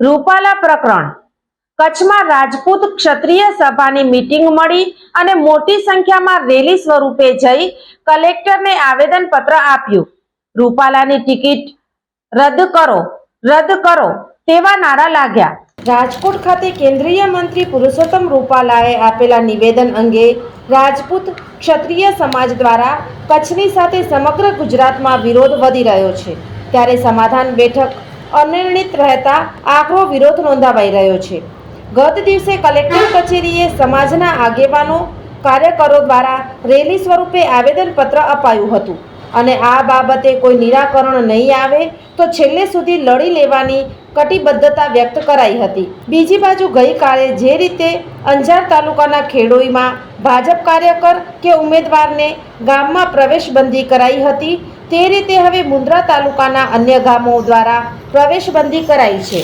Rupala પ્રકરણ. કચ્છમાં રાજપૂત ક્ષત્રિય સભાની મીટિંગ મળી અને મોટી સંખ્યામાં રેલી સ્વરૂપે જઈ કલેક્ટરને આવેદન પત્ર આપ્યું. રૂપાલાની ટિકિટ રદ કરો રદ કરો તેવા નારા લાગ્યા. રાજકોટ ખાતે કેન્દ્રીય મંત્રી પુરુષોત્તમ રૂપાલાએ આપેલા નિવેદન અંગે રાજપૂત ક્ષત્રિય સમાજ દ્વારા કચ્છની સાથે સમગ્ર ગુજરાતમાં વિરોધ વધી રહ્યો છે. ત્યારે સમાધાન બેઠક અનિર્ણિત રહેતા આકરો વિરોધ નોંધાવાઈ રહ્યો છે. ગત દિવસે કલેક્ટર કચેરીએ સમાજના આગેવાનો, કાર્યકરો દ્વારા રેલી સ્વરૂપે આવેદનપત્ર અપાયું હતું. અને આ બાબતે કોઈ નિરાકરણ નહીં આવે તો છેલ્લે સુધી લડી લેવાની કટિબદ્ધતા વ્યક્ત કરાઈ હતી. બીજી બાજુ ગઈકાલે જે રીતે અંજાર તાલુકાના ખેડોઈમાં ભાજપ કાર્યકર કે ઉમેદવારને ગામમાં પ્રવેશબંધી કરાઈ હતી, તે રીતે હવે મુન્દ્રા તાલુકાના અન્ય ગામો દ્વારા પ્રવેશબંધી કરાઈ છે.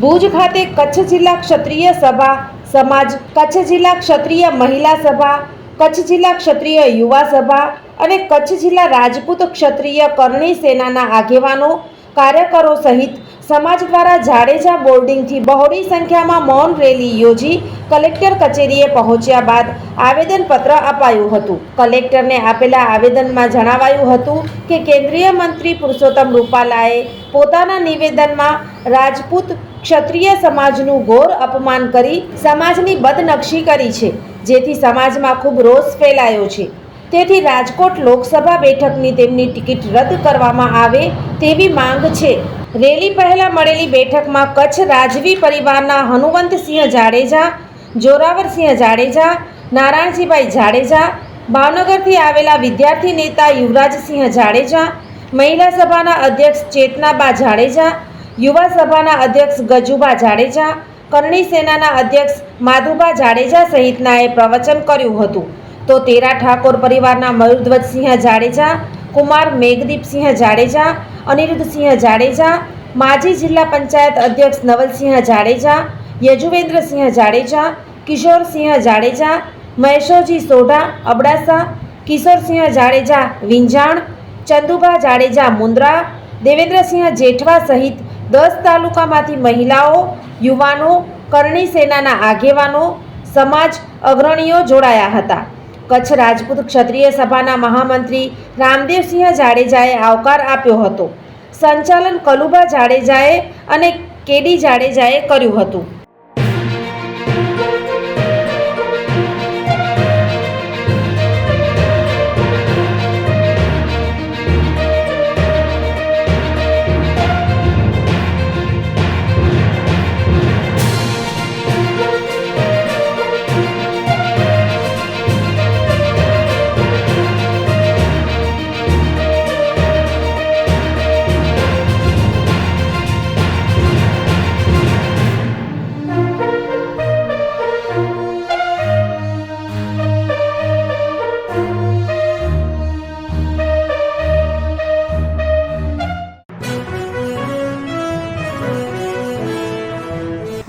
ભુજ ખાતે કચ્છ જિલ્લા ક્ષત્રિય સભા, સમાજ કચ્છ જિલ્લા ક્ષત્રિય મહિલા સભા, કચ્છ જિલ્લા ક્ષત્રિય યુવા સભા અને કચ્છ જિલ્લા રાજપૂત ક્ષત્રિય કરણી સેનાના આગેવાનો, કાર્યકરો સહિત સમાજ દ્વારા જાડેજા બોર્ડિંગથી બહોળી સંખ્યામાં મૌન રેલી યોજી કલેક્ટર કચેરીએ પહોંચ્યા બાદ આવેદનપત્ર અપાયું હતું. કલેક્ટરને આપેલા આવેદનમાં જણાવાયું હતું કે કેન્દ્રીય મંત્રી પુરુષોત્તમ રૂપાલાએ પોતાના નિવેદનમાં રાજપૂત ક્ષત્રિય સમાજનું ઘોર અપમાન કરી સમાજની બદનક્ષી કરી છે, જેથી સમાજમાં ખૂબ રોષ ફેલાયો છે. તેથી રાજકોટ લોકસભા બેઠકની તેમની ટિકિટ રદ કરવામાં આવે તેવી માંગ છે. રેલી પહેલા મળેલી બેઠકમાં કચ્છ રાજવી પરિવારના હનુવંતસિંહ જાડેજા જોરાવરસિંહ જાડેજા નારાયણજીભાઈ જાડેજા, ભાવનગરથી આવેલા વિદ્યાર્થી નેતા યુવરાજસિંહ જાડેજા, મહિલા સભાના અધ્યક્ષ ચેતનાબા જાડેજા, યુવા સભાના અધ્યક્ષ ગજુબા જાડેજા, કરણી સેનાના અધ્યક્ષ માધુબા જાડેજા સહિતનાએ પ્રવચન કર્યું હતું. તો તેરા ઠાકોર પરિવારના મયુરધ્વજસિંહ જાડેજા કુમાર, મેઘદીપસિંહ જાડેજા, અનિરુદ્ધસિંહ જાડેજા, માજી જિલ્લા પંચાયત અધ્યક્ષ નવલસિંહ જાડેજા, યજુવેન્દ્રસિંહ જાડેજા, કિશોરસિંહ જાડેજા, મહેશોજી સોઢા, અબડાસા, કિશોરસિંહ જાડેજા વિંજાણ, ચંદુભા જાડેજા મુન્દ્રા, દેવેન્દ્રસિંહ જેઠવા સહિત દસ તાલુકામાંથી મહિલાઓ, યુવાનો, કરણી સેનાના આગેવાનો, સમાજ અગ્રણીઓ જોડાયા હતા. કચ્છ રાજપૂત ક્ષત્રિય સભાના મહામંત્રી રામદેવસિંહ જાડેજાએ આવકાર આપ્યો હતો. સંચાલન કલુબા જાડેજાએ અને કેડી જાડેજાએ કર્યું હતું.